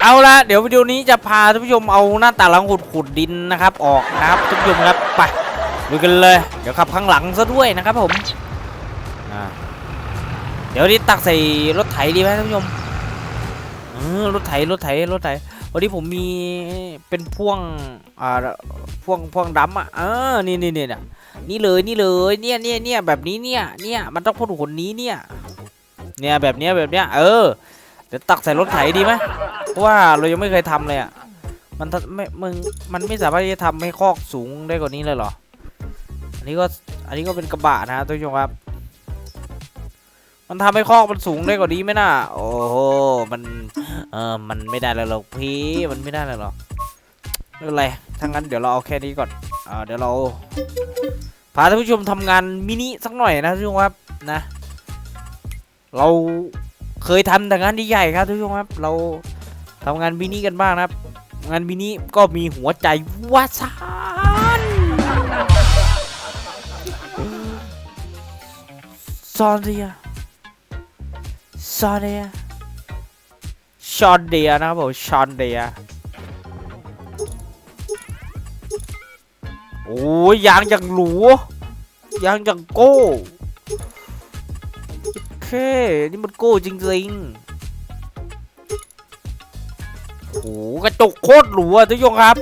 เอาละเดี๋ยววิดีโอนี้จะพาท่านผู้ชมเอาหน้าตาหลังขุดขุดดินนะครับ ออกนะครับท่านผู้ชมครับไปดูกันเลย เดี๋ยวขับข้างหลังซะด้วยนะครับผมเดี๋ยวนี้ตักใส่รถไถดีไหมท่านผู้ชมรถไถรถไถรถไถวันนี้ผมมีเป็นพ่วงอ่าพ่วงพ่วงดำอะเออนี่นี่นี่เนี่ยนี่เลยนี่เลยเนี่ยเนี่ยเนี่ยแบบนี้เนี่ยเนี่ยมันต้องพ่นขนนี้เนี่ยเนี่ยแบบเนี้ยแบบเนี้ยเออเดี๋ยวตักใส่รถไถดีไหม ว่าเรายังไม่เคยทำเลยอะ มันไม่ มึง มันไม่สามารถที่จะทำให้คอกสูงได้กว่านี้เลยเหรอ อันนี้ก็ อันนี้ก็เป็นกระบะนะท่านผู้ชมครับ มันทำให้คอกมันสูงได้กว่านี้ไหมน่ะ โอ้โห มัน เออมันไม่ได้เลยหรอกพี่ มันไม่ได้เลยหรอกไม่เป็นไรถ้างั้นเดี๋ยวเราเอาแค่นี้ก่อนอ่าเดี๋ยวเราพาท่านผู้ชมทำงานมินิสักหน่อยนะท่านผู้ชมครับนะ เราเคยทำแต่งานที่ใหญ่ครับทุกท่านครับเรา ทำงานมินิกันบ้างนะครับ งานมินิก็มีหัวใจวาซานซอนเดียซอนเดียชอนเดียนะครับผมชอนเดียโอ้ยยางอย่างหรูยางอย่างโก้โอเค นี่มันโก้จริงๆ กระจกโคตรหรูอะทุกคนครับ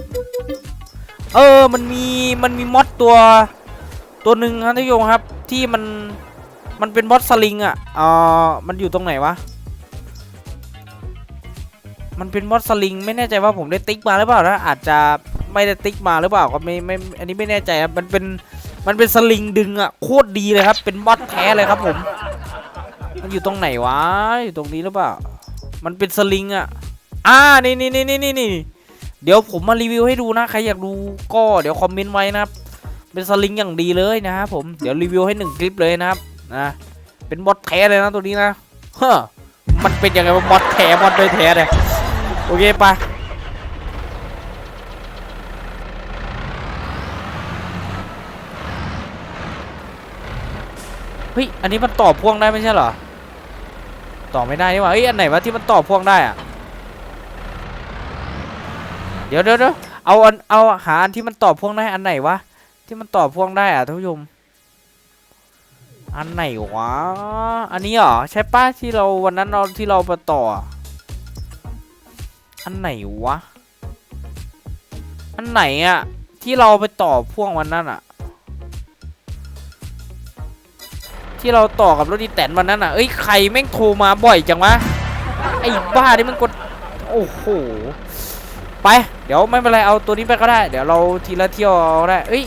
เออมันมีมันมีมอดตัวตัวหนึ่งครับทุกคนครับที่มันมันเป็นมอดสลิงอะเออมันอยู่ตรงไหนวะมันเป็นมอดสลิงไม่แน่ใจว่าผมได้ติ๊กมาหรือเปล่านะอาจจะไม่ได้ติ๊กมาหรือเปล่าก็ไม่ไม่อันนี้ไม่แน่ใจครับมันเป็นมันเป็นสลิงดึงอะโคตรดีเลยครับเป็นมอดแท้เลยครับผม มันอยู่ตรงไหนวะอยู่ตรงนี้หรือเปล่ามันเป็นสลิงอะ อ่านี่นี่นี่นี่นี่นี่เดี๋ยวผมมารีวิวให้ดูนะ ใครอยากดูก็เดี๋ยวคอมเมนต์ไว้นะครับ เป็นสลิงอย่างดีเลยนะครับผม เดี๋ยวรีวิวให้หนึ่งคลิปเลยนะครับ นะ เป็นบอทแท้เลยนะตัวนี้นะเฮ้อมันเป็นยังไงบอทแท้บอทไม่แท้เนี่ยโอเคไปเฮ้ย อันนี้มันต่อพ่วงได้ไม่ใช่เหรอ ต่อไม่ได้นี่หว่าเฮ้ย อันไหนวะที่มันต่อพ่วงได้อะ เดี๋ยวเดี๋ยวเอาอันเอาหาอันที่มันต่อพ่วงได้อันไหนวะที่มันต่อพ่วงได้อะท่านผู้ชมอันไหนวะอันนี้เหรอใช่ป้าที่เราวันนั้นเราที่เราไปต่อ อันไหนวะอันไหนอะที่เราไปต่อพ่วงวันนั้นอะที่เราต่อกับรถดีแตนวันนั้นอะเอ้ยใครแม่งโทรมาบ่อยจังวะไอ้บ้านี่มันกดโอ้โห ไป เดี๋ยวไม่เป็นไรเอาตัวนี้ไปก็ได้ เดี๋ยวเราทีละเที่ยวเอาได้เอ้ย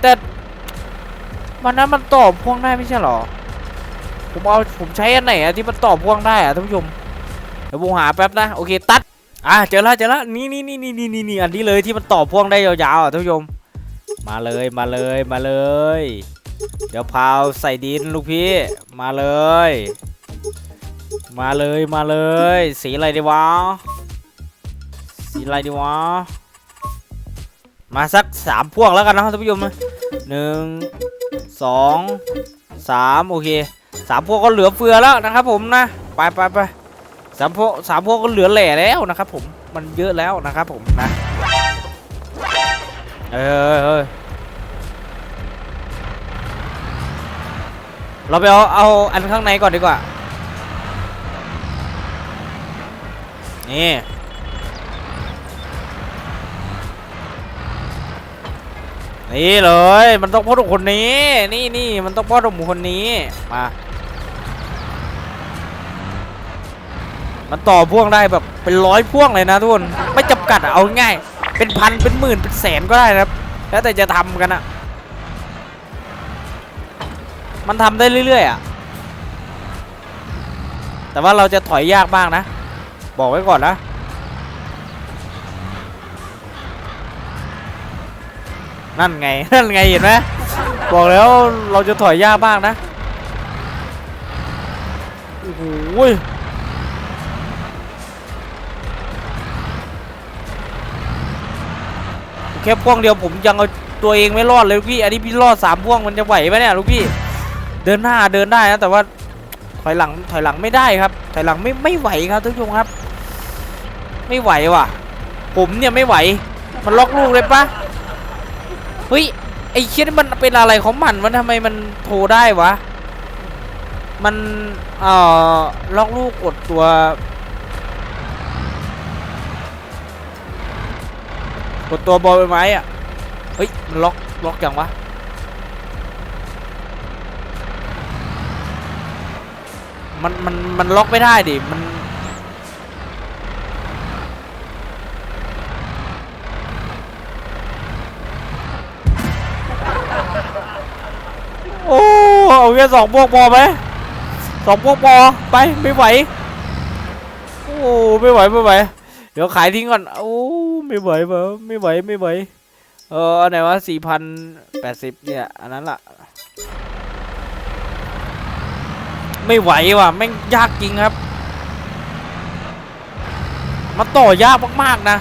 แต่วันนั้นมันต่อพ่วงได้ไม่ใช่หรอ ผมเอาผมใช้อันไหนอะที่มันต่อพ่วงได้อะท่านผู้ชม เดี๋ยวผมหาแป๊บนะโอเคตัด อะเจอแล้วเจอแล้วนี่นี่นี่นี่นี่นี่นี่อันนี้เลยที่มันต่อพ่วงได้ยาวๆอะท่านผู้ชม มาเลยมาเลยมาเลย เดี๋ยวพาวใส่ดินลูกพี่ มาเลย มาเลยมาเลย สีอะไรดีวะ สีอะไรดีวะ มาสักสามพวงแล้วกันนะท่านผู้ชมนะหนึ่งสองสามโอเคสามพวงก็เหลือเฟือแล้วนะครับผมนะ ไปไปไปสามพวงสามพวงก็เหลือแหล่แล้วนะครับผมมันเยอะแล้วนะครับผมนะเออเออเราไปเอาเอาอันข้างในก่อนดีกว่านี่ นี่เลย มันต้องพ่อหนุ่มคนนี้ นี่นี่มันต้องพ่อหนุ่มคนนี้ มา มันต่อพ่วงได้แบบเป็นร้อยพ่วงเลยนะทุกคนไม่จำกัดเอาง่าย เป็นพันเป็นหมื่นเป็นแสนก็ได้นะครับ แล้วแต่จะทำกันอะมันทำได้เรื่อยๆอะแต่ว่าเราจะถอยยากบ้างนะ บอกไว้ก่อนนะ นั่นไง นั่นไงเห็นไหมบอกแล้วเราจะถอยยากบ้างนะ โอ้โหยแค่พ่วงเดียวผมยังเอาตัวเองไม่รอดเลยลูกพี่ อันนี้พี่รอดสามพ่วงมันจะไหวไหมเนี่ยลูกพี่ เดินหน้าเดินได้นะแต่ว่าถอยหลังถอยหลังไม่ได้ครับ ถอยหลังไม่ไม่ไหวครับทุกท่านครับ ไม่ไหวว่ะ ผมเนี่ยไม่ไหว มันล็อกลูกเลยปะ เฮ้ยไอ้เชี่ยนมันเป็นอะไรของมันมันทำไมมันโทรได้วะ มันเอ่อล็อกลูกกดตัว กดตัวบอลใบไม้อะเฮ้ยมันล็อกล็อกยังวะมันมันมันล็อกไม่ได้ดิมัน เอาแค่สองพวกพอไหมสองพวกพอไปไม่ไหวโอ้ไม่ไหวไม่ไหวเดี๋ยวขายทิ้งก่อนโอ้ไม่ไหวเปล่าไม่ไหวไม่ไหวเอออันไหนวะสี่พันแปดสิบเนี่ยอันนั้นล่ะไม่ไหวว่ะแม่งยากจริงครับ มันต่อยากมากๆนะ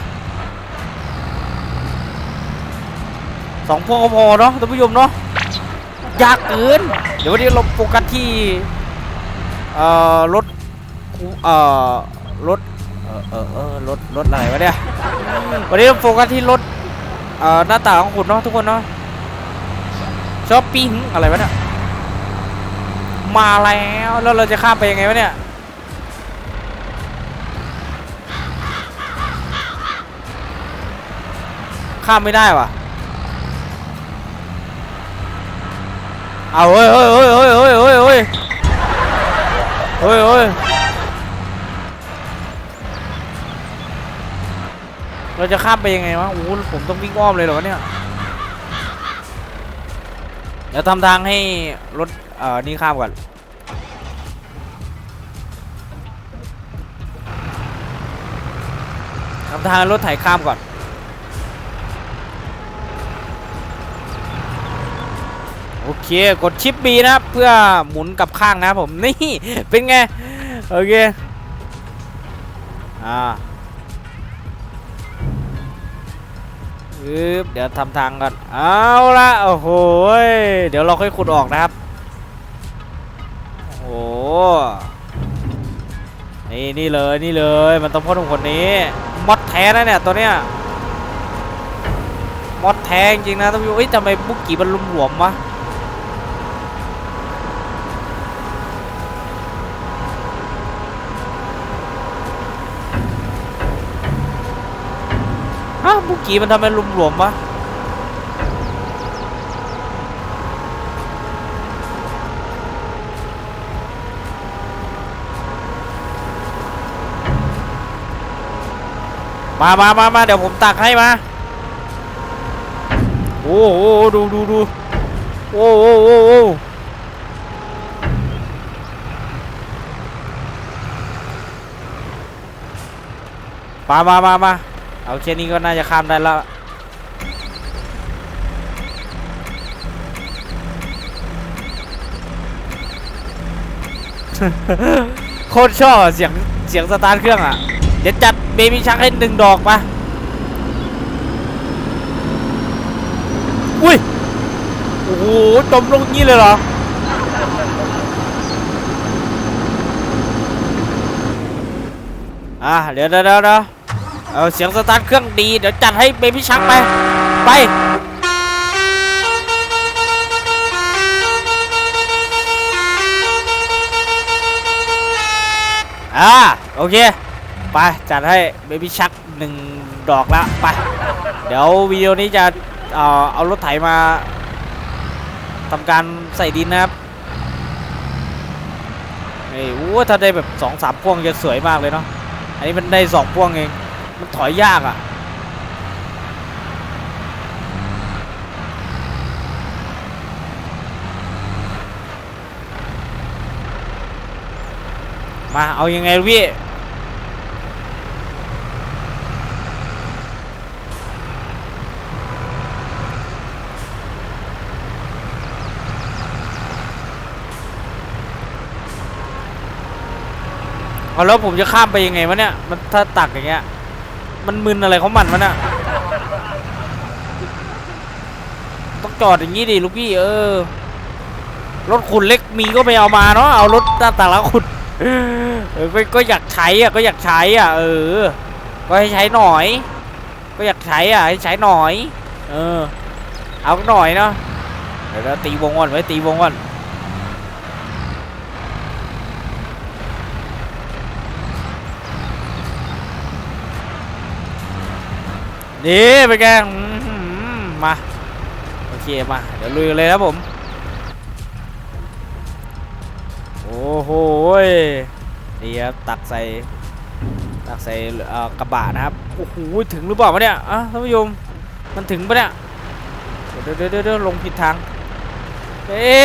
สองพวงก็พอเนาะท่านผู้ชมเนาะยากเกิน เดี๋ยววันนี้เราโฟกัสที่เอ่อรถเอ่อรถเออเออเออรถรถอะไรวะเนี่ยวันนี้เราโฟกัสที่รถเอ่อหน้าตาของคุณเนาะทุกคนเนาะช้อปปิ้งอะไรวะเนี่ยมาแล้วแล้วเราจะข้ามไปยังไงวะเนี่ยข้ามไม่ได้ว่ะ เอาเฮ้ยเฮ้ยเฮ้ยเฮ้ยเฮ้ยเฮ้ยเฮ้ยเฮ้ยเฮ้ยเราจะข้ามไปยังไงวะโอ้โหผมต้องวิ่งอ้อมเลยเหรอเนี่ยเดี๋ยวทำทางให้รถเอ่อนี่ข้ามก่อนทำทางรถไถข้ามก่อน โอเค กดชิป B นะครับ เพื่อหมุนกับข้างนะผม นี่ เป็นไง โอเค อ่าปึ๊บเดี๋ยวทำทางก่อน เอาละโอ้โห เดี๋ยวเราค่อยขุดออกนะครับ โอ้โห นี่นี่เลยนี่เลย มันต้องพ่นุ่มคนนี้ มอดแท้นะเนี่ยตัวเนี้ย มอดแท้จริงนะท่านผู้ชมเอ้ยทำไมบุกกี้มันหลวมวะ ฮะบุกกี้มันทำไมหลวมๆวะมามามามาเดี๋ยวผมตักให้มา โอ้โหดูดูดูโอ้โหโอ้โหมามามามา เอาแค่นี้ก็น่าจะข้ามได้แล้วโคตรชอบเสียงเสียงสตาร์ทเครื่องอะ เดี๋ยวจัดเบบี้ชักให้หนึ่งดอกปะอุ้ย โอ้โหจมลงงี้เลยเหรอ อะ เดี๋ยวเดี๋ยวเดี๋ยว เดี๋ยวเอเสียงสตาร์ทเครื่องดีเดี๋ยวจัดให้เบบี้ชักไป ไปอ่าโอเค ไปจัดให้เบบี้ชักหนึ่งดอกละไป เดี๋ยววิดีโอนี้จะเอ่อเอารถไถมาทำการใส่ดินนะครับเอ้ยโอ้ถ้าได้แบบสองสามพ่วงจะสวยมากเลยเนาะอันนี้มันได้สองพ่วงเอง มันถอยยากอะ่ะ มาเอายังไงพี่เอาแล้วผมจะข้ามไปยังไงวะเนี่ย มันถ้าตักอย่างเงี้ย มันมึนอะไรของมันวะนี่ยต้องจอดอย่างงี้ดิลูกพี่เออ รถขุดเล็กมีก็ไปเอามาเนาะเอารถแต่ละขุดเออก็ก็อยากใช้อะก็อยากใช้อะ เออ ก็ให้ใช้หน่อย ก็อยากใช้อะให้ใช้หน่อย เออ เอาหน่อยเนาะเดี๋ยวตีวงก่อนไว้ตีวงก่อน นี่เป็นไงมาโอเคมาเดี๋ยวลุยเลยครับผม โอ้โหนี่ครับตักใส่ตักใส่กระบะนะครับโอ้โหถึงหรือเปล่าวะเนี่ยอะท่านผู้ชมมันถึงปะเนี่ยเดี๋ยวเดี๋ยวเดี๋ยวลงผิดทางเอ๊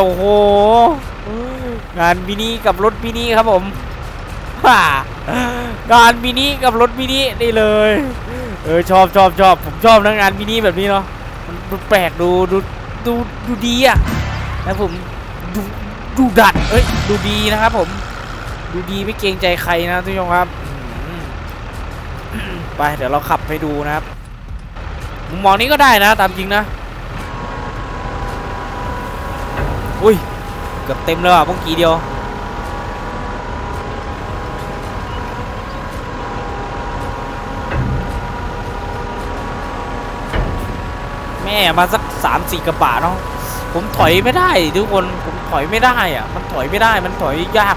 โอ้โหงานมินิกับรถมินิครับผมฮ่างานมินิกับรถมินินี่เลย เออชอบชอบชอบผมชอบนะงานมินิแบบนี้เนาะมันดูแปลกดูดูดูดูดีอะนะผมดูดูดัดเอ้ยดูดีนะครับผมดูดีไม่เกรงใจใครนะทุกท่านครับไปเดี๋ยวเราขับไปดูนะครับมุมมองนี้ก็ได้นะตามจริงนะอุ้ยเกือบเต็มแล้วอะเมื่อกี้เดียว แม่มาสักสามสี่กระบะเนาะผมถอยไม่ได้ทุกคนผมถอยไม่ได้อะมันถอยไม่ได้มันถอยยาก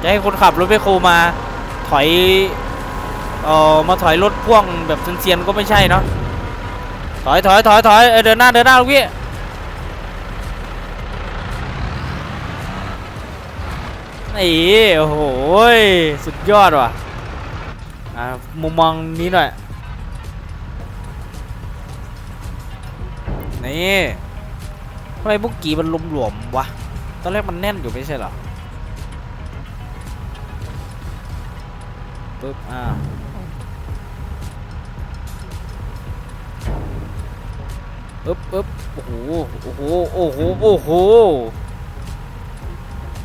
จะให้คนขับรถไปโคมาถอยเอ่อมาถอยรถพ่วงแบบเซียนๆก็ไม่ใช่เนาะถอยถอยถอยถอยเอเดินหน้าเดินหน้าลูกพี่นี่โอ้โหสุดยอดว่ะอ่ามุมมองนี้หน่อย นี่ทำไมบุกกี้มันหลวมๆวะ ตอนแรกมันแน่นอยู่ไม่ใช่เหรอปึ๊บอ่าปึ๊บปึ๊บโอ้โห โอ้โห โอ้โห โอ้โห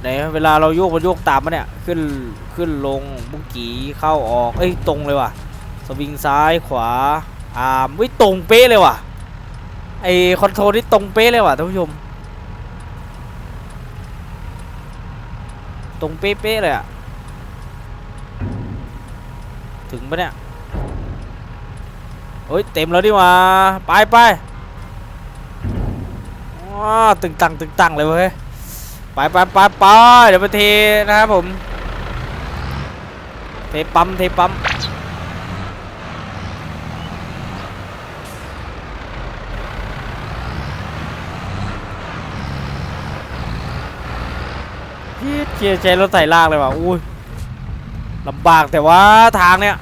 ไหนเวลาเราโยกมันโยกตามมันเนี่ย ขึ้น ขึ้นลงบุกกี้เข้าออก เอ้ย ตรงเลยว่ะ สวิงซ้ายขวา อามเฮ้ยตรงเป๊ะเลยว่ะ ไอคอนโทรลนี่ตรงเป๊ะเลยว่ะท่านผู้ชม ตรงเป๊ะๆเลยอะถึงปะเนี่ยเฮ้ยเต็มแล้วดิว่าไปไปว้าตึงตังตึงตังเลยเว้ยไปไปไปไปเดี๋ยวไปเทนะครับผม เทปั๊มเทปั๊ม เฮียเกียร์ใจรถไถลากเลยว่ะอุ้ยลำบากแต่ว่าทางเนี้ย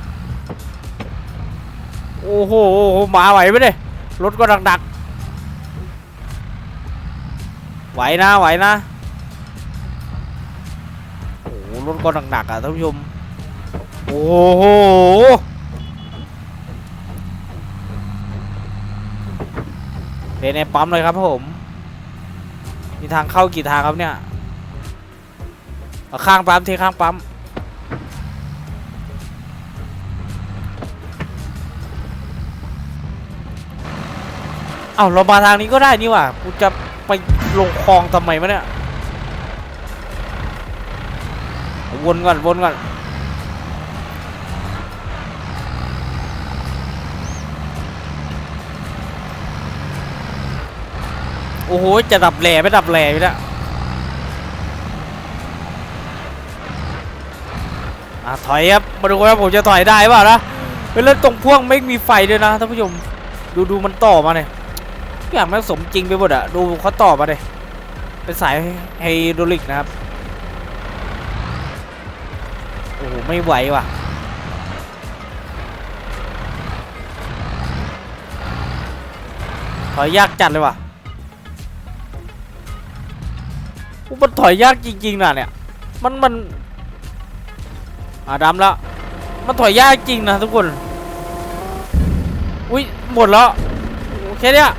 โอ้โหโอ้โหมาไหวไหมเนี่ยรถก็ดักๆไหวนะไหวนะโอ้รถก็หนักๆอะท่านผู้ชมโอ้โหเดนในปั๊มเลยครับผมมีทางเข้ากี่ทางครับเนี่ย เอาข้างปั๊มเทข้างปั๊มเอ้าเรามาทางนี้ก็ได้นี่ว่ากูจะไปลงคลองทำไมวะเนี่ยวนก่อนวนก่อนโอ้โหจะดับแหล่ไม่ดับแหล่อยู่แล้ว อะถอยครับมาดูกันว่าผมจะถอยได้เปล่านะเป็นเรื่องตรงพ่วงไม่มีไฟด้วยนะท่านผู้ชมดูดูมันต่อมาเนี่ยทุกอย่างมันสมจริงไปหมดอะดูเขาต่อมาเลยเป็นสายไฮดรอลิกนะครับโอ้โหไม่ไหวว่ะถอยยากจัดเลยว่ะมันถอยยากจริงๆนะเนี่ย มันมัน อ่าดำแล้วมันถอยยากจริงนะทุกคน อุ้ยหมดแล้วโอเคเนี่ย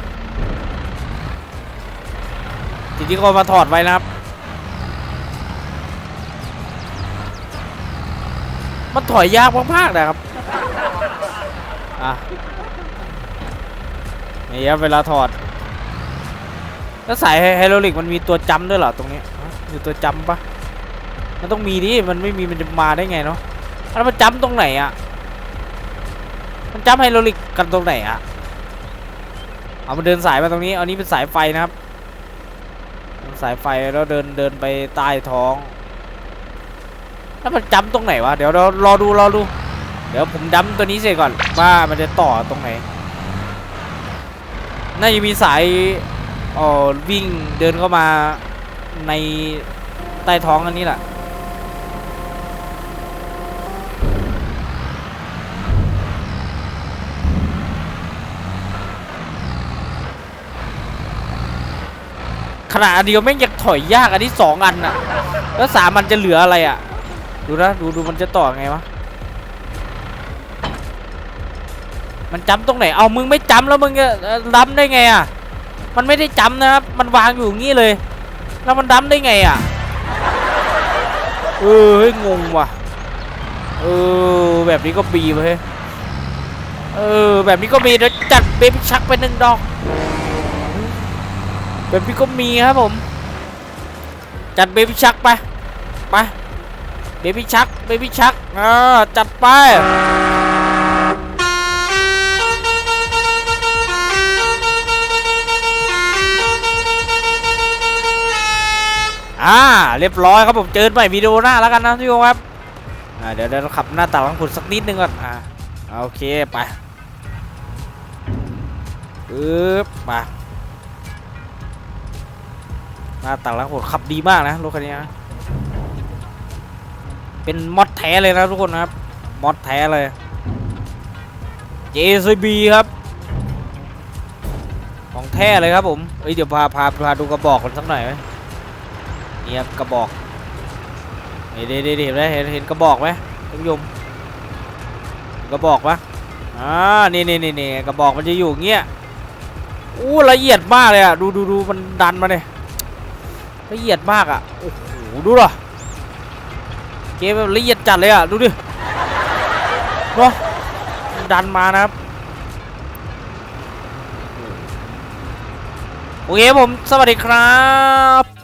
ทีนี้ก็มาถอดไว้นะครับ มันถอยยากมากๆนะครับอะนี่ครับเวลาถอด แล้วสายไฮโดรลิกมันมีตัวจำด้วยเหรอตรงนี้ฮะมีตัวจำปะ มันต้องมีดิ มันไม่มีมันจะมาได้ไงเนาะแล้วมันจัมป์ตรงไหนอะมันจัมป์ไฮโดรลิกกันตรงไหนอะเอามาเดินสายมาตรงนี้อานี้เป็นสายไฟนะครับ สายไฟแล้วเดินเดินไปใต้ท้อง แล้วมันจัมป์ตรงไหนวะ เดี๋ยวเรารอดูรอดู เดี๋ยวผมดัมตัวนี้เสร็จก่อนว่ามันจะต่อตรงไหน น่าจะมีสายอ๋อวิ่งเดินเข้ามาในใต้ท้องอันนี้แหละ ขนาดอันเดียวแม่งยังถอยยากอันนี้สองอันน่ะ แล้วสามมันจะเหลืออะไรอะ ดูนะดูดูมันจะต่อไงวะมันจำตรงไหน เอามึงไม่จำแล้วมึงจะเอ่อดำได้ไงอะ มันไม่ได้จำนะครับ มันวางอยู่งี้เลย แล้วมันดำได้ไงอะ เออเฮ้ยงงว่ะ เออแบบนี้ก็บีเว้ย เออแบบนี้ก็มีเดี๋ยวจัดเบบี้ชักไปหนึ่งดอก แบบนี้ก็มีครับผม จัดเบบี้ชักไปไปเบบี้ชักเบบี้ชักอ่าจัดไปอ่าเรียบร้อยครับผมเจอใหม่วิดีโอหน้าแล้วกันนะทุกคนครับอ่าเดี๋ยวเดี๋ยวเราขับหน้าตาลังผุดสักนิดนึงก่อนอ่าโอเคไปปึ๊บไป หน้าต่างหลังผมขับดีมากนะรถคันนี้นะเป็นมอดแท้เลยนะทุกคนนะครับมอดแท้เลย JCB ครับ ของแท้เลยครับผมเอ้ยเดี๋ยวพาพาพาดูกระบอกกันสักหน่อยไหมนี่ครับกระบอกเห็นเห็นเห็นเห็นไหมเห็นเห็นกระบอกไหมท่านผู้ชมกระบอกปะอ่านี่นี่นี่นี่กระบอกมันจะอยู่เงี้ยอู้ละเอียดมากเลยอะดูดูดูมันดันมาเนี่ย ละเอียดมากอะ โอ้โห ดูหรอเกมละเอียดจัดเลยอะ ดูดิเนาะดันมานะครับ โอเคผม สวัสดีครับ